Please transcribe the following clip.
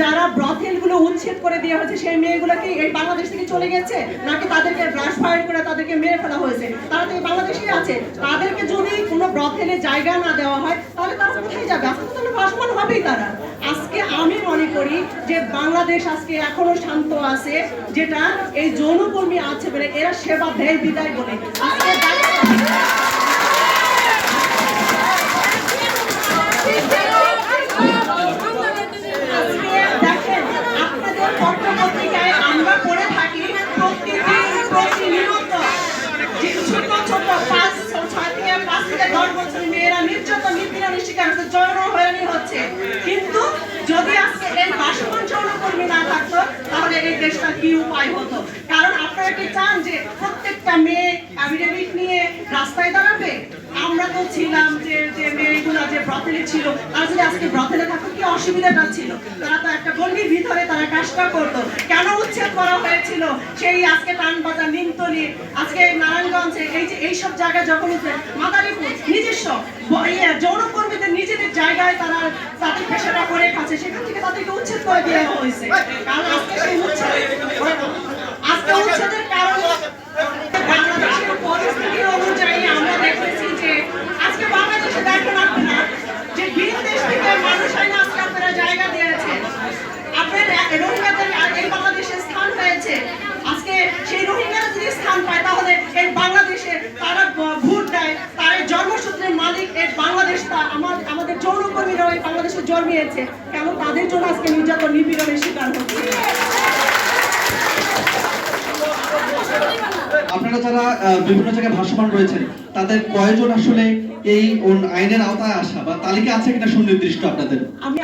যারা ব্রথেলগুলো উচ্ছেদ করে দেওয়া হয়েছে, সেই মেয়েগুলো কি এই বাংলাদেশ থেকে চলে গেছে? নাকি তাদেরকে ব্রাশ ফায়ার করে তাদেরকে মেরে ফেলা হয়েছে? তারা তো এই বাংলাদেশেই আছে। তাদেরকে যদি কোনো ব্রথেলে জায়গা না দেওয়া হয়, তাহলে তারা কোথায় যাবে? তো তাহলে ভাসমান হবেই তারা। আজকে আমি মনে করি যে বাংলাদেশ আজকে এখনও শান্ত আছে, যেটা এই যৌনকর্মী আছে বলে এরা সেবা দেয় বিদায় বলে। আজকে হচ্ছে যৌন হয়রানি হচ্ছে। কিন্তু যদি আজকে এই বাসমান যৌনকর্মী না থাকতো, তাহলে এই দেশটা কি উপায় হতো? কারণ আপনারা কি চান যে প্রত্যেকটা মেয়ে অ্যাফিডেভিট নিয়ে রাস্তায় দাঁড়াবে? আমরা তো ছিলাম যে যে যে ব্রথেলে ছিল। তারা যদি আজকে ব্রথেলে থাকতো কি অসুবিধাটা ছিল? তারা তো একটা গণ্ডির ভিতরে তারা কাজটা করতো কেন উচ্ছেদ করা হয়েছিল? সেই আজকে টানবাজার নিমতলি আজকে নারায়ণগঞ্জে এই যে এইসব জায়গায় যখন উঠে মাদারীপুর নিজস্ব ইয়ে, যৌনকর্মীদের নিজেদের জায়গায় তারা তাদের পেশাটা করে খাচ্ছে। সেখান থেকে তাদেরকে উচ্ছেদ করে দেওয়া হয়েছে। কারণ আজকে সেই উচ্ছেদ আজকে উচ্ছেদের কারণ বাংলাদেশের পরিস্থিতি অনুযায়ী আমরা দেখতেছি যে আজকে বাংলাদেশে দেখেন আপনারা যে ভিন দেশ থেকে মানুষ আইনে আজকে আপনারা জায়গা দিয়েছেন আপনার রোহিঙ্গাদের এই বাংলাদেশে স্থান হয়েছে আজকে সেই রোহিঙ্গারা যদি স্থান পায় তাহলে এই বাংলাদেশে তারা ভ- ভোট দেয় তার এই জন্মসূত্রের মালিক এই বাংলাদেশ তা আমার আমাদের যৌনকর্মীরাও এই বাংলাদেশে জন্মিয়েছে কেন? তাদের জন্য আজকে নির্যাতন নিপীড়নের শিকার হচ্ছে। আপনারা যারা বিভিন্ন জায়গায় ভাসমান রয়েছেন তাদের কয়জন আসলে এই আইনের আওতায় আসা বা তালিকা আছে কিনা সুনির্দিষ্ট আপনাদের? আমি